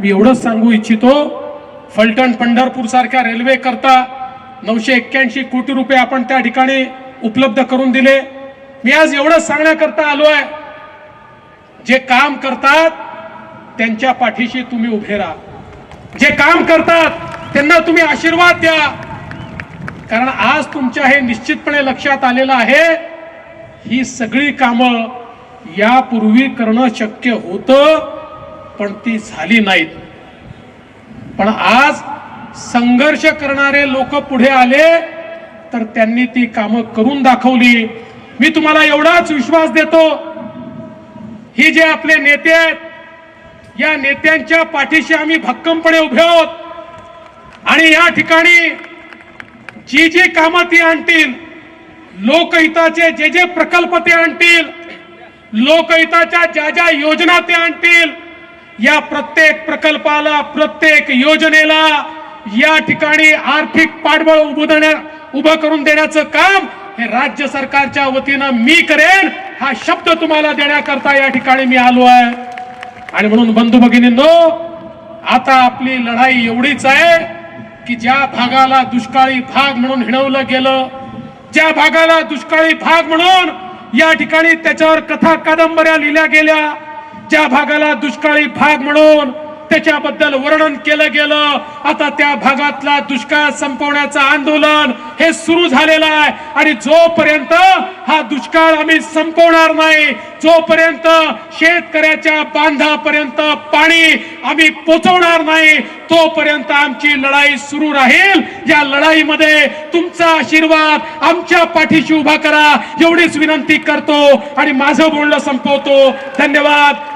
मी एवढंच सांगू इच्छितो फलटण पंढरपूर सारख्या रेल्वे करता नऊशे एक्क्याऐंशी कोटी रुपये आपण त्या ठिकाणी उपलब्ध करून दिले. मी आज एवढंच सांगण्याकरता आलो आहे जे काम करतात त्यांच्या पाठीशी तुम्ही उभे राहा. जे काम करतात त्यांना तुम्ही आशीर्वाद द्या. कारण आज तुमच्या हे निश्चितपणे लक्षात आलेलं आहे ही सगळी कामं यापूर्वी करणं शक्य होतं. पण ती झाली नाहीत. पण आज संघर्ष करणारे लोक पुढे आले तर त्यांनी ती कामं करून दाखवली. मी तुम्हाला एवढाच विश्वास देतो ही जे आपले नेते आहेत या नेत्यांच्या पाठीशी आम्ही भक्कमपणे उभे आहोत. आणि या ठिकाणी जी जी कामं ती आणतील लोकहिताचे जे जे प्रकल्प ते आणतील लोकहिताच्या ज्या ज्या योजना ते आणतील या प्रत्येक प्रकल्पाला प्रत्येक योजनेला या ठिकाणी आर्थिक पाठबळ उभं देण्या उभं करून देण्याचं काम हे राज्य सरकारच्या वतीनं मी करेन. हा शब्द तुम्हाला देण्याकरता या ठिकाणी मी आलो आहे. आणि म्हणून बंधू भगिनींनो आता आपली लढाई एवढीच आहे की ज्या भागाला दुष्काळी भाग म्हणून हिणवलं गेलं ज्या भागाला दुष्काळी भाग म्हणून या ठिकाणी त्याच्यावर कथा कादंबऱ्या लिहिल्या गेल्या ज्या भागाला दुष्काळी भाग म्हणून त्याच्याबद्दल वर्णन केलं गेलं आता त्या भागातला दुष्काळ संपवण्याचं आंदोलन हे सुरू झालेलं आहे. आणि जोपर्यंत हा दुष्काळ आम्ही संपवणार नाही जोपर्यंत शेतकऱ्याच्या बांधापर्यंत पाणी आम्ही पोचवणार नाही तोपर्यंत आमची लढाई सुरू राहील. या लढाईमध्ये तुमचा आशीर्वाद आमच्या पाठीशी उभा करा. एवढीच विनंती करतो आणि माझं बोलणं संपवतो. धन्यवाद.